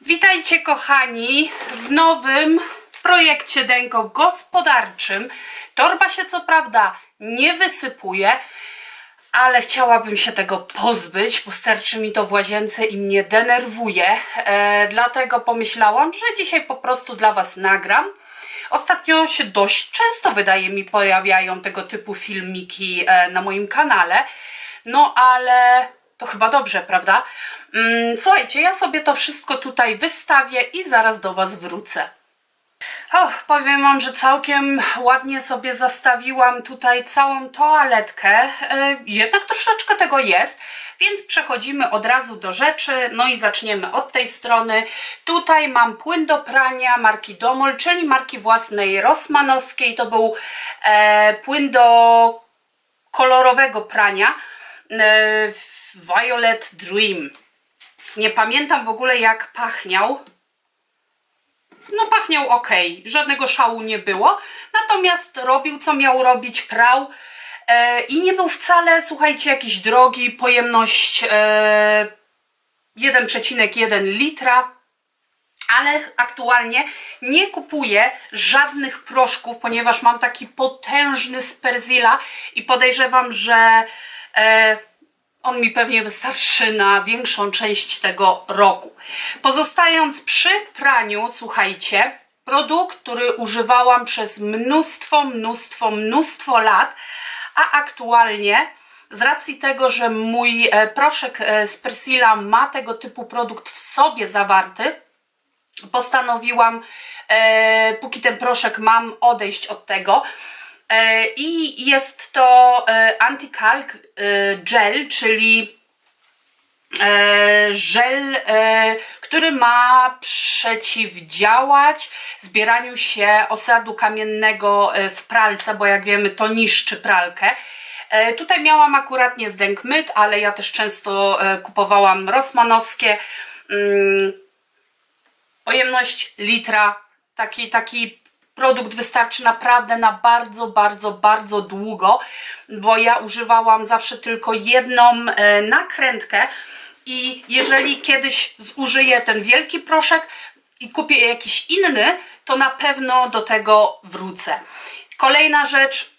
Witajcie kochani w nowym projekcie Denko gospodarczym. Torba się co prawda nie wysypuje, ale chciałabym się tego pozbyć, bo sterczy mi to w łazience i mnie denerwuje. E, dlatego pomyślałam, że dzisiaj po prostu dla Was nagram. Ostatnio się dość często wydaje mi pojawiają tego typu filmiki e, na moim kanale. No ale to chyba dobrze, prawda? Mm, słuchajcie, ja sobie to wszystko tutaj wystawię i zaraz do Was wrócę. Och, powiem Wam, że całkiem ładnie sobie zastawiłam tutaj całą toaletkę. E, jednak troszeczkę tego jest, więc przechodzimy od razu do rzeczy. No i zaczniemy od tej strony. Tutaj mam płyn do prania marki Domol, czyli marki własnej Rossmanowskiej. To był e, płyn do kolorowego prania. E, Violet Dream. Nie pamiętam w ogóle jak pachniał. No pachniał ok, żadnego szału nie było. Natomiast robił co miał robić, prał. E, I nie był wcale, słuchajcie, jakiś drogi, pojemność e, 1,1 litra. Ale aktualnie nie kupuję żadnych proszków, ponieważ mam taki potężny Sperzilla i podejrzewam, że e, on mi pewnie wystarczy na większą część tego roku. Pozostając przy praniu, słuchajcie, produkt, który używałam przez mnóstwo, mnóstwo, mnóstwo lat, a aktualnie z racji tego, że mój e, proszek e, z Persila ma tego typu produkt w sobie zawarty, postanowiłam, e, póki ten proszek mam, odejść od tego. E, I jest to e, anti-calc e, gel, czyli żel, który ma przeciwdziałać zbieraniu się osadu kamiennego w pralce, bo jak wiemy to niszczy pralkę. Tutaj miałam akurat nie zdęk myt, ale ja też często kupowałam rosmanowskie. Mm, Pojemność litra, taki, taki produkt wystarczy naprawdę na bardzo, bardzo, bardzo długo, bo ja używałam zawsze tylko jedną e, nakrętkę i jeżeli kiedyś zużyję ten wielki proszek i kupię jakiś inny, to na pewno do tego wrócę. Kolejna rzecz,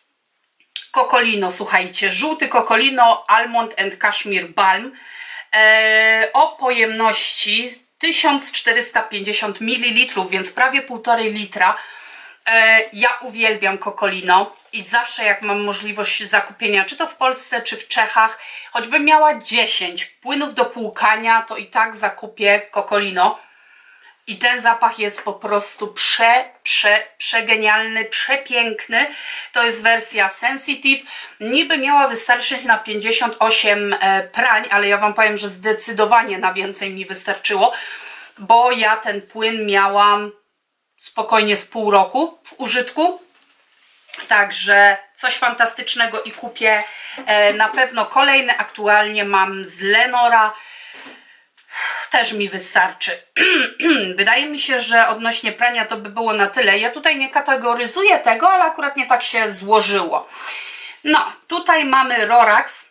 Kokolino, słuchajcie, żółty Kokolino Almond and Kashmir Balm e, o pojemności 1450 ml, więc prawie 1,5 litra. E, ja uwielbiam Kokolino i zawsze jak mam możliwość zakupienia, czy to w Polsce, czy w Czechach, choćbym miała 10 płynów do płukania, to i tak zakupię Kokolino. I ten zapach jest po prostu prze, prze, przegenialny, przepiękny. To jest wersja Sensitive. Niby miała wystarczyć na 58 e, prań, ale ja Wam powiem, że zdecydowanie na więcej mi wystarczyło, bo ja ten płyn miałam spokojnie z pół roku w użytku. Także coś fantastycznego i kupię e, na pewno kolejny. Aktualnie mam z Lenora też mi wystarczy. Wydaje mi się, że odnośnie prania to by było na tyle. Ja tutaj nie kategoryzuję tego, ale akurat nie tak się złożyło. No, tutaj mamy Rorax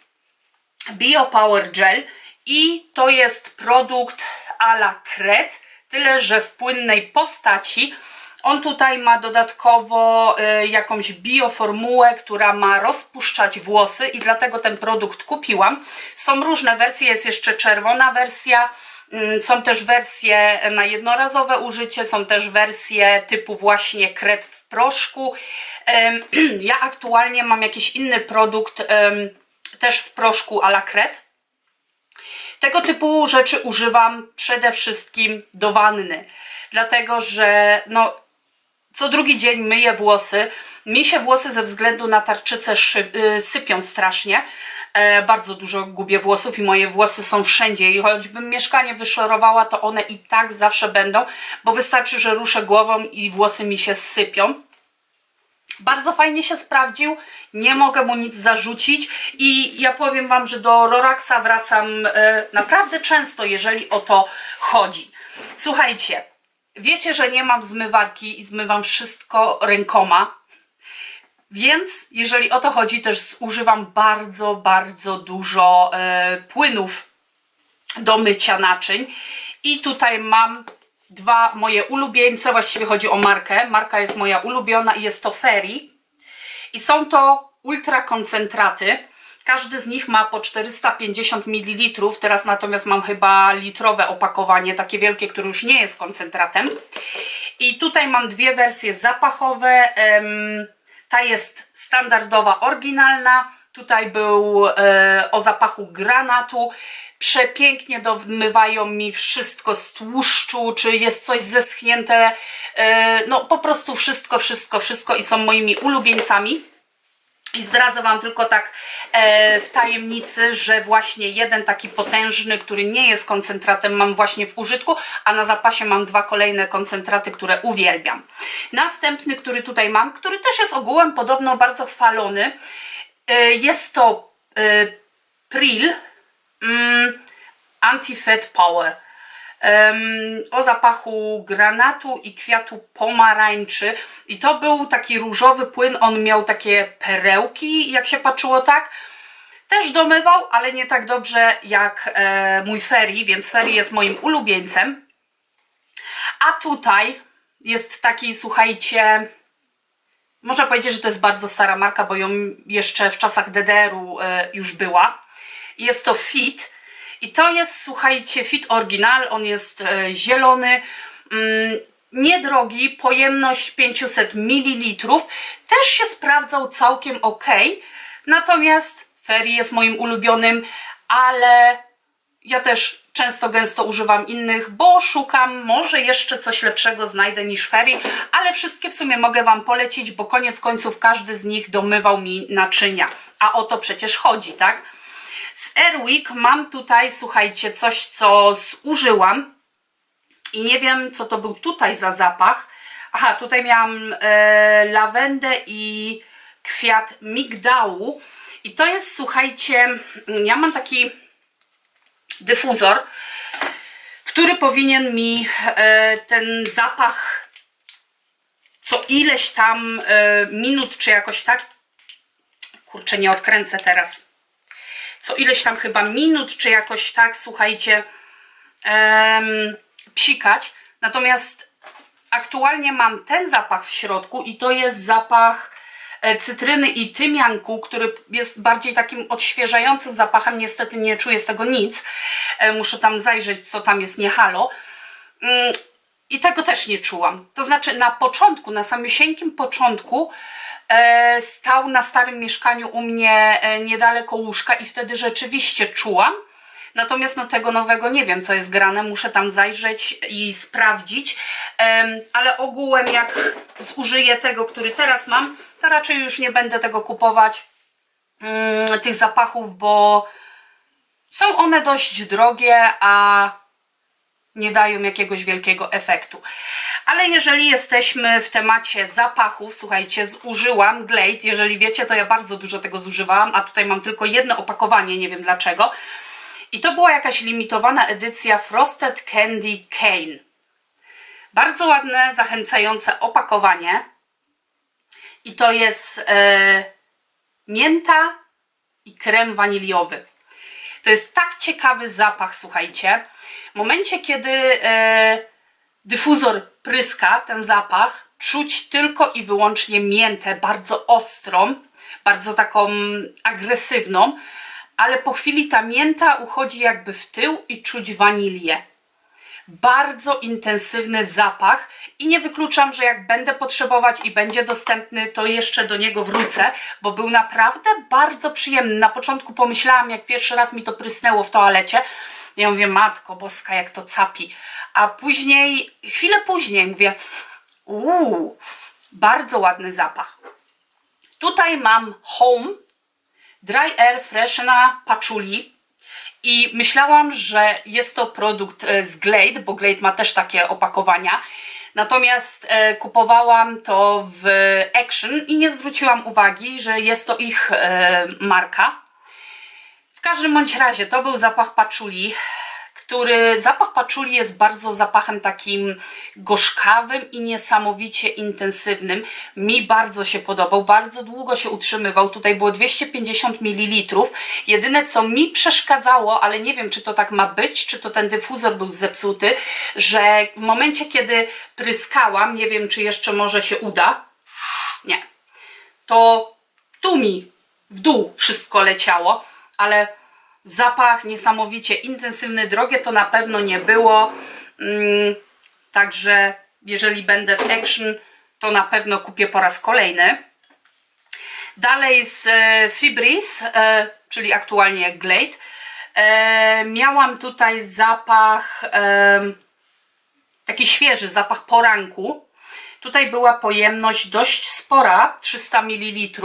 Biopower Gel i to jest produkt a la Kret, tyle że w płynnej postaci. On tutaj ma dodatkowo y, jakąś bioformułę, która ma rozpuszczać włosy i dlatego ten produkt kupiłam. Są różne wersje, jest jeszcze czerwona wersja, mm, są też wersje na jednorazowe użycie, są też wersje typu właśnie kret w proszku. Ja aktualnie mam jakiś inny produkt też w proszku a la kret. Tego typu rzeczy używam przede wszystkim do wanny, dlatego że no, co drugi dzień myję włosy. Mi się włosy ze względu na tarczycę y, sypią strasznie. E, bardzo dużo gubię włosów i moje włosy są wszędzie i choćbym mieszkanie wyszorowała, to one i tak zawsze będą, bo wystarczy, że ruszę głową i włosy mi się sypią. Bardzo fajnie się sprawdził, nie mogę mu nic zarzucić i ja powiem Wam, że do Roraxa wracam e, naprawdę często, jeżeli o to chodzi. Słuchajcie, wiecie, że nie mam zmywarki i zmywam wszystko rękoma, więc jeżeli o to chodzi, też zużywam bardzo, bardzo dużo e, płynów do mycia naczyń I tutaj mam dwa moje ulubieńce, właściwie chodzi o markę. Marka jest moja ulubiona i jest to Ferry. I są to ultra koncentraty. Każdy z nich ma po 450 ml. Teraz natomiast mam chyba litrowe opakowanie, takie wielkie, które już nie jest koncentratem. I tutaj mam dwie wersje zapachowe. Ta jest standardowa, oryginalna. Tutaj był e, o zapachu granatu. Przepięknie domywają mi wszystko z tłuszczu, czy jest coś zeschnięte. E, no po prostu wszystko, wszystko, wszystko i są moimi ulubieńcami. I zdradzę Wam tylko tak e, w tajemnicy, że właśnie jeden taki potężny, który nie jest koncentratem, mam właśnie w użytku, a na zapasie mam dwa kolejne koncentraty, które uwielbiam. Następny, który tutaj mam, który też jest ogółem podobno bardzo chwalony, jest to e, Pril mm, Anti-Fat Power. O zapachu granatu i kwiatu pomarańczy. I to był taki różowy płyn, on miał takie perełki, jak się patrzyło tak. Też domywał, ale nie tak dobrze jak e, mój Ferry, więc Ferry jest moim ulubieńcem. A tutaj jest taki, słuchajcie, można powiedzieć, że to jest bardzo stara marka, bo ją jeszcze w czasach DDR-u e, już była. Jest to Fit. I to jest, słuchajcie, Fit Original, on jest e, zielony, mm, niedrogi, pojemność 500 ml, też się sprawdzał całkiem ok, natomiast Ferry jest moim ulubionym, ale ja też często gęsto używam innych, bo szukam, może jeszcze coś lepszego znajdę niż Ferry, ale wszystkie w sumie mogę Wam polecić, bo koniec końców każdy z nich domywał mi naczynia, a o to przecież chodzi, tak? Z Airwick mam tutaj, słuchajcie, coś, co zużyłam i nie wiem, co to był tutaj za zapach. Aha, tutaj miałam e, lawendę i kwiat migdału. I to jest, słuchajcie, ja mam taki dyfuzor, który powinien mi e, ten zapach co ileś tam e, minut, czy jakoś tak. Kurczę, nie odkręcę teraz co ileś tam chyba minut, czy jakoś tak, słuchajcie, psikać. Natomiast aktualnie mam ten zapach w środku i to jest zapach cytryny i tymianku, który jest bardziej takim odświeżającym zapachem. Niestety nie czuję z tego nic. E, muszę tam zajrzeć, co tam jest, nie halo. Mm, I tego też nie czułam. To znaczy na początku, na samiusieńkim początku e, stał na starym mieszkaniu u mnie e, niedaleko łóżka i wtedy rzeczywiście czułam. Natomiast no, tego nowego nie wiem, co jest grane, muszę tam zajrzeć i sprawdzić. Ale ogółem, jak zużyję tego, który teraz mam, to raczej już nie będę tego kupować, mm, tych zapachów, bo są one dość drogie, a nie dają jakiegoś wielkiego efektu. Ale jeżeli jesteśmy w temacie zapachów, słuchajcie, zużyłam Glade. Jeżeli wiecie, to ja bardzo dużo tego zużywałam, a tutaj mam tylko jedno opakowanie, nie wiem dlaczego. I to była jakaś limitowana edycja Frosted Candy Cane. Bardzo ładne, zachęcające opakowanie. I to jest e, mięta i krem waniliowy. To jest tak ciekawy zapach, słuchajcie. W momencie, kiedy e, dyfuzor pryska ten zapach, czuć tylko i wyłącznie miętę, bardzo ostrą, bardzo taką agresywną, ale po chwili ta mięta uchodzi jakby w tył i czuć wanilię. Bardzo intensywny zapach i nie wykluczam, że jak będę potrzebować i będzie dostępny, to jeszcze do niego wrócę, bo był naprawdę bardzo przyjemny. Na początku pomyślałam, jak pierwszy raz mi to prysnęło w toalecie, ja mówię, matko boska, jak to capi. A później, chwilę później mówię, uuu, bardzo ładny zapach. Tutaj mam Home Dry Air Freshener Patchouli i myślałam, że jest to produkt e, z Glade, bo Glade ma też takie opakowania. Natomiast e, kupowałam to w Action i nie zwróciłam uwagi, że jest to ich e, marka. W każdym bądź razie to był zapach patchouli, który zapach paczuli jest bardzo zapachem takim gorzkawym i niesamowicie intensywnym. Mi bardzo się podobał, bardzo długo się utrzymywał. Tutaj było 250 ml. Jedyne co mi przeszkadzało, ale nie wiem czy to tak ma być, czy to ten dyfuzor był zepsuty, że w momencie kiedy pryskałam, nie wiem czy jeszcze może się uda, nie, to tu mi w dół wszystko leciało, ale zapach niesamowicie intensywny, drogie to na pewno nie było. Mm, także jeżeli będę w Action, to na pewno kupię po raz kolejny. Dalej z e, Fibris, e, czyli aktualnie Glade, e, miałam tutaj zapach, taki świeży zapach poranku. Tutaj była pojemność dość spora, 300 ml.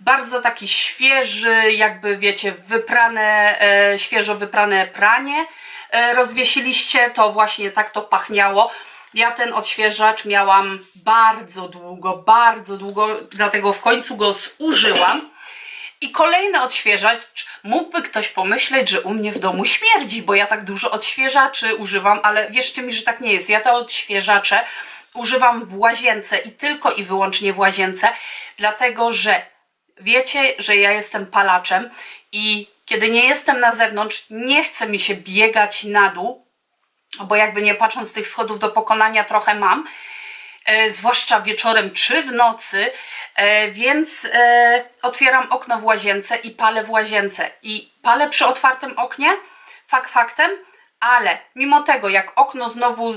Bardzo taki świeży, jakby wiecie, wyprane, e, świeżo wyprane pranie e, rozwiesiliście, to właśnie tak to pachniało. Ja ten odświeżacz miałam bardzo długo, bardzo długo, dlatego w końcu go zużyłam. I kolejny odświeżacz, mógłby ktoś pomyśleć, że u mnie w domu śmierdzi, bo ja tak dużo odświeżaczy używam, ale wierzcie mi, że tak nie jest. Ja te odświeżacze używam w łazience i tylko i wyłącznie w łazience, dlatego że wiecie, że ja jestem palaczem i kiedy nie jestem na zewnątrz, nie chce mi się biegać na dół, bo jakby nie patrząc tych schodów do pokonania trochę mam, e, zwłaszcza wieczorem czy w nocy, e, więc e, otwieram okno w łazience i palę w łazience. I palę przy otwartym oknie, fakt faktem, ale mimo tego, jak okno znowu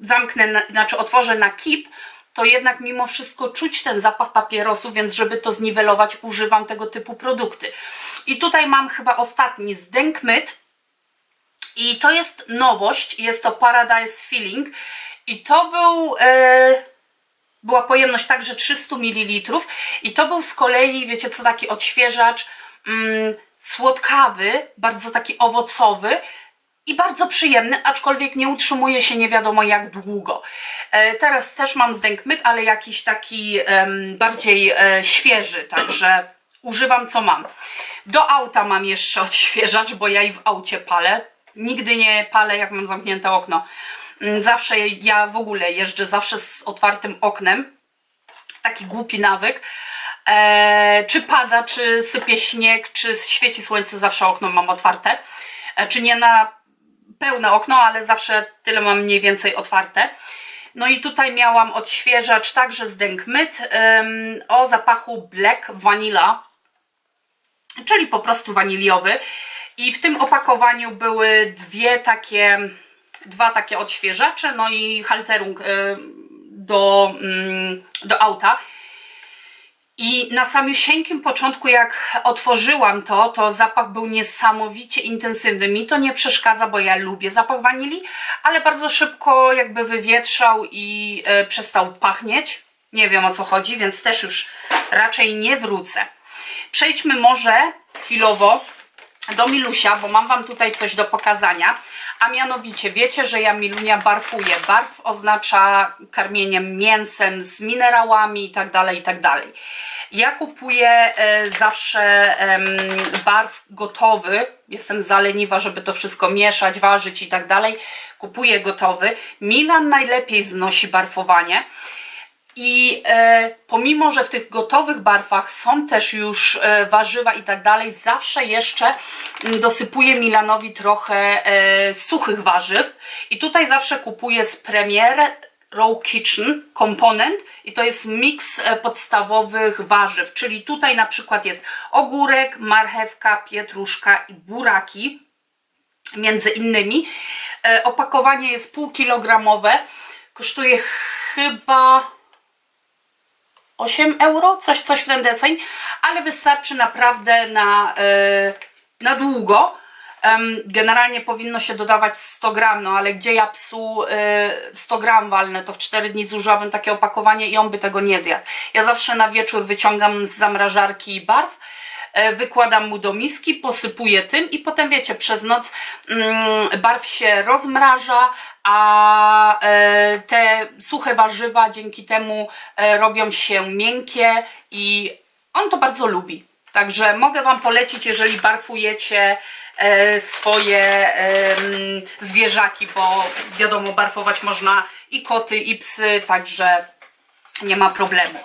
zamknę, na, znaczy otworzę na kip, to jednak mimo wszystko czuć ten zapach papierosu, więc żeby to zniwelować, używam tego typu produkty. I tutaj mam chyba ostatni z Denkmyt i to jest nowość, jest to Paradise Filling. I to był... E, była pojemność także 300 ml i to był z kolei, wiecie co, taki odświeżacz mm, słodkawy, bardzo taki owocowy, i bardzo przyjemny, aczkolwiek nie utrzymuje się nie wiadomo jak długo. E, teraz też mam zdękmyt, ale jakiś taki bardziej e, świeży, także używam co mam. Do auta mam jeszcze odświeżacz, bo ja i w aucie palę. Nigdy nie palę jak mam zamknięte okno. Mm, Zawsze ja w ogóle jeżdżę zawsze z otwartym oknem. Taki głupi nawyk. E, czy pada, czy sypie śnieg, czy świeci słońce, zawsze okno mam otwarte. E, czy nie na pełne okno, ale zawsze tyle mam mniej więcej otwarte. No i tutaj miałam odświeżacz także z Denkmyt ym, o zapachu Black Vanilla, czyli po prostu waniliowy. I w tym opakowaniu były dwie takie, dwa takie odświeżacze, no i halterung y, do, mm, do auta. I na samiusieńkim początku, jak otworzyłam to, to zapach był niesamowicie intensywny. Mi to nie przeszkadza, bo ja lubię zapach wanilii, ale bardzo szybko jakby wywietrzał i e, przestał pachnieć. Nie wiem o co chodzi, więc też już raczej nie wrócę. Przejdźmy może chwilowo do Milusia, bo mam Wam tutaj coś do pokazania. A mianowicie, wiecie, że ja Milunia barfuję. Barw oznacza karmieniem mięsem z minerałami i tak dalej, i tak. Ja kupuję e, zawsze barw gotowy. Jestem zaleniwa, żeby to wszystko mieszać, ważyć i tak. Kupuję gotowy. Milan najlepiej znosi barfowanie. I e, pomimo, że w tych gotowych barwach są też już e, warzywa i tak dalej, zawsze jeszcze mm, dosypuję Milanowi trochę e, suchych warzyw. I tutaj zawsze kupuję z Premier Raw Kitchen komponent i to jest miks e, podstawowych warzyw. Czyli tutaj na przykład jest ogórek, marchewka, pietruszka i buraki między innymi. E, opakowanie jest półkilogramowe. Kosztuje chyba 8 euro, coś, coś w ten deseń, ale wystarczy naprawdę na, yy, na długo. Generalnie powinno się dodawać 100 gram, no ale gdzie ja psu y, 100 gram walnę, to w 4 dni zużyłabym takie opakowanie i on by tego nie zjadł. Ja zawsze na wieczór wyciągam z zamrażarki barw, e, wykładam mu do miski, posypuję tym i potem wiecie, przez noc mm, barw się rozmraża, a e, te suche warzywa dzięki temu e, robią się miękkie i on to bardzo lubi. Także mogę Wam polecić, jeżeli barfujecie e, swoje zwierzaki, bo wiadomo, barfować można i koty, i psy, także nie ma problemu.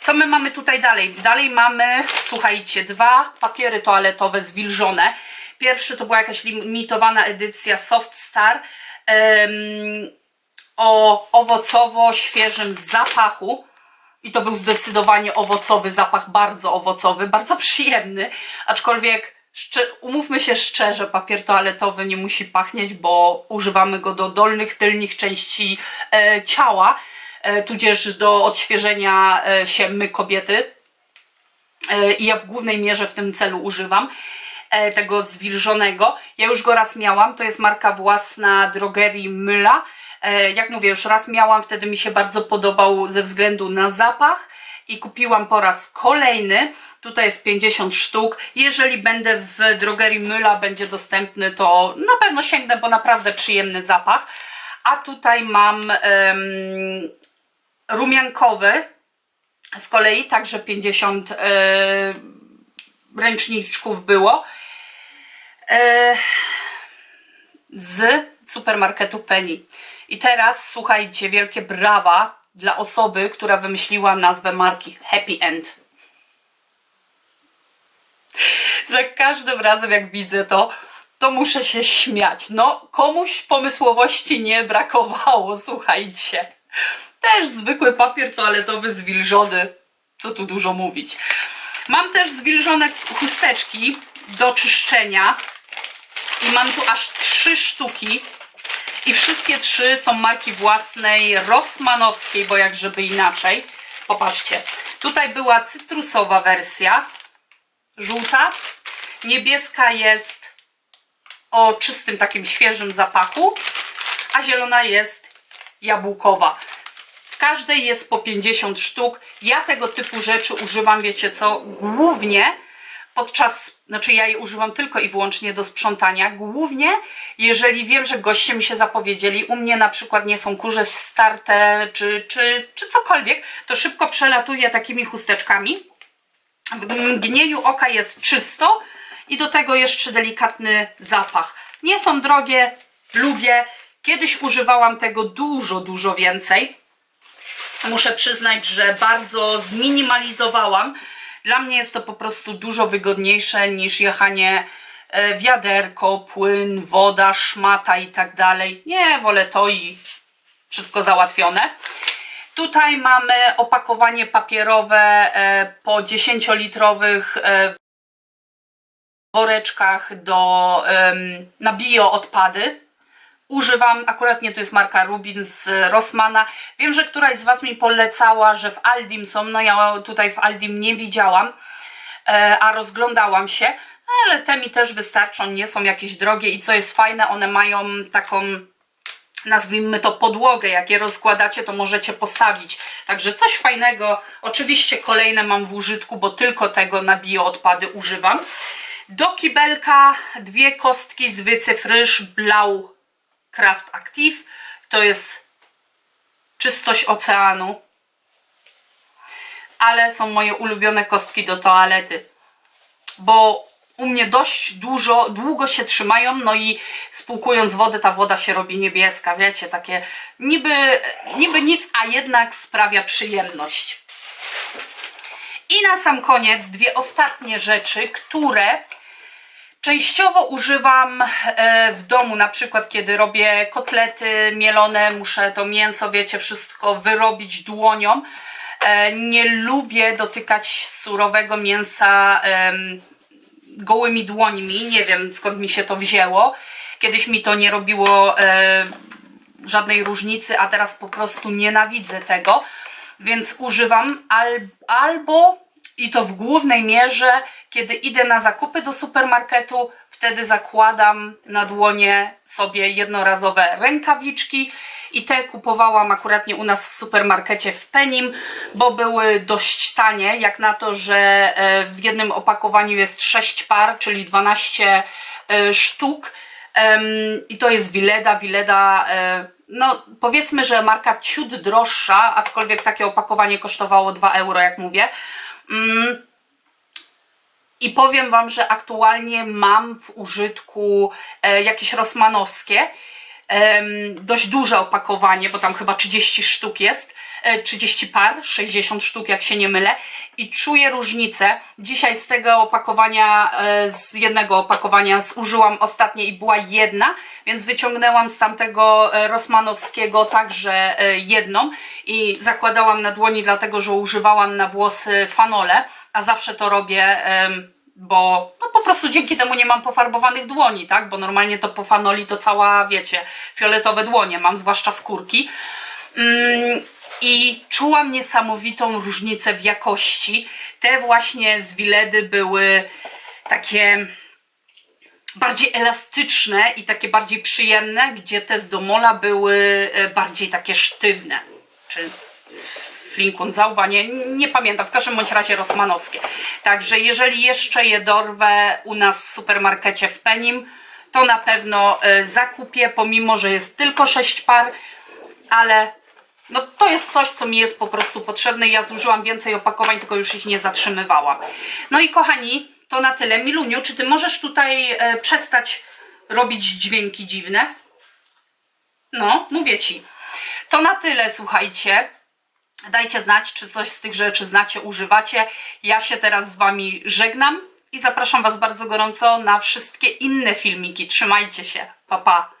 Co my mamy tutaj dalej? Dalej mamy, słuchajcie, dwa papiery toaletowe zwilżone. Pierwszy to była jakaś limitowana edycja Soft Star em, o owocowo-świeżym zapachu. I to był zdecydowanie owocowy zapach, bardzo owocowy, bardzo przyjemny. Aczkolwiek umówmy się szczerze, papier toaletowy nie musi pachnieć, bo używamy go do dolnych, tylnych części e, ciała, tudzież do odświeżenia e, się my kobiety. E, I ja w głównej mierze w tym celu używam e, tego zwilżonego. Ja już go raz miałam, to jest marka własna drogerii Myla. E, Jak mówię, już raz miałam, wtedy mi się bardzo podobał ze względu na zapach i kupiłam po raz kolejny. Tutaj jest 50 sztuk. Jeżeli będę w drogerii Myla będzie dostępny, to na pewno sięgnę, bo naprawdę przyjemny zapach. A tutaj mam em, rumiankowy, z kolei także 50 e, ręczniczków było. E, z supermarketu Penny. I teraz słuchajcie, wielkie brawa dla osoby, która wymyśliła nazwę marki Happy End. Za każdym razem jak widzę to, to muszę się śmiać. No, komuś pomysłowości nie brakowało, słuchajcie. Też zwykły papier toaletowy zwilżony. Co tu dużo mówić. Mam też zwilżone chusteczki do czyszczenia. I mam tu aż trzy sztuki. I wszystkie trzy są marki własnej Rossmanowskiej, bo jak żeby inaczej. Popatrzcie. Tutaj była cytrusowa wersja. Żółta. Niebieska jest o czystym takim świeżym zapachu. A zielona jest jabłkowa. Każdej jest po 50 sztuk. Ja tego typu rzeczy używam, wiecie co, głównie podczas, znaczy ja je używam tylko i wyłącznie do sprzątania, głównie jeżeli wiem, że goście mi się zapowiedzieli, u mnie na przykład nie są kurze starte czy, czy, czy cokolwiek, to szybko przelatuję takimi chusteczkami. W mgnieniu oka jest czysto i do tego jeszcze delikatny zapach. Nie są drogie, lubię. Kiedyś używałam tego dużo, dużo więcej muszę przyznać, że bardzo zminimalizowałam. Dla mnie jest to po prostu dużo wygodniejsze niż jechanie e, wiaderko, płyn, woda, szmata i tak dalej. Nie, wolę to i wszystko załatwione. Tutaj mamy opakowanie papierowe e, po 10-litrowych e, woreczkach do, na bio odpady używam, akurat nie to jest marka Rubin z Rossmana. Wiem, że któraś z Was mi polecała, że w Aldim są, no ja tutaj w Aldim nie widziałam, e, a rozglądałam się, ale te mi też wystarczą, nie są jakieś drogie i co jest fajne, one mają taką nazwijmy to podłogę, jak je rozkładacie, to możecie postawić. Także coś fajnego. Oczywiście kolejne mam w użytku, bo tylko tego na bioodpady używam. Do kibelka dwie kostki z wycyfryż Blau Craft Active. To jest czystość oceanu. Ale są moje ulubione kostki do toalety. Bo u mnie dość dużo, długo się trzymają, no i spłukując wodę, ta woda się robi niebieska, wiecie, takie niby, niby nic, a jednak sprawia przyjemność. I na sam koniec dwie ostatnie rzeczy, które Częściowo używam e, w domu, na przykład kiedy robię kotlety mielone, muszę to mięso, wiecie, wszystko wyrobić dłonią. E, Nie lubię dotykać surowego mięsa gołymi dłońmi, nie wiem skąd mi się to wzięło. Kiedyś mi to nie robiło e, żadnej różnicy, a teraz po prostu nienawidzę tego, więc używam al, albo i to w głównej mierze, kiedy idę na zakupy do supermarketu, wtedy zakładam na dłonie sobie jednorazowe rękawiczki i te kupowałam akurat nie u nas w supermarkecie w Penim, bo były dość tanie, jak na to, że e, w jednym opakowaniu jest 6 par, czyli 12 e, sztuk i to jest Wileda, Wileda e, no powiedzmy, że marka ciut droższa, aczkolwiek takie opakowanie kosztowało 2 euro, jak mówię. Mm. I powiem Wam, że aktualnie mam w użytku e, jakieś rosmanowskie. Dość duże opakowanie, bo tam chyba 30 sztuk jest, e, 30 par, 60 sztuk jak się nie mylę. I czuję różnicę. Dzisiaj z tego opakowania, e, z jednego opakowania zużyłam ostatnie i była jedna, więc wyciągnęłam z tamtego e, rosmanowskiego także e, jedną. I zakładałam na dłoni, dlatego że używałam na włosy fanole, a zawsze to robię bo no po prostu dzięki temu nie mam pofarbowanych dłoni, tak? Bo normalnie to po fanoli to cała, wiecie, fioletowe dłonie mam, zwłaszcza skórki. Mm, I czułam niesamowitą różnicę w jakości. Te właśnie z Wiledy były takie bardziej elastyczne i takie bardziej przyjemne, gdzie te z Domola były e, bardziej takie sztywne. Czy Flinkun Zauba, nie, nie pamiętam, w każdym bądź razie rosmanowskie. Także jeżeli jeszcze je dorwę u nas w supermarkecie w Penim, to na pewno e, zakupię, pomimo, że jest tylko 6 par, ale no to jest coś, co mi jest po prostu potrzebne. Ja zużyłam więcej opakowań, tylko już ich nie zatrzymywałam. No i kochani, to na tyle. Miluniu, czy ty możesz tutaj e, przestać robić dźwięki dziwne? No, mówię ci. To na tyle, słuchajcie. Dajcie znać, czy coś z tych rzeczy znacie, używacie. Ja się teraz z Wami żegnam i zapraszam Was bardzo gorąco na wszystkie inne filmiki. Trzymajcie się. Pa, pa.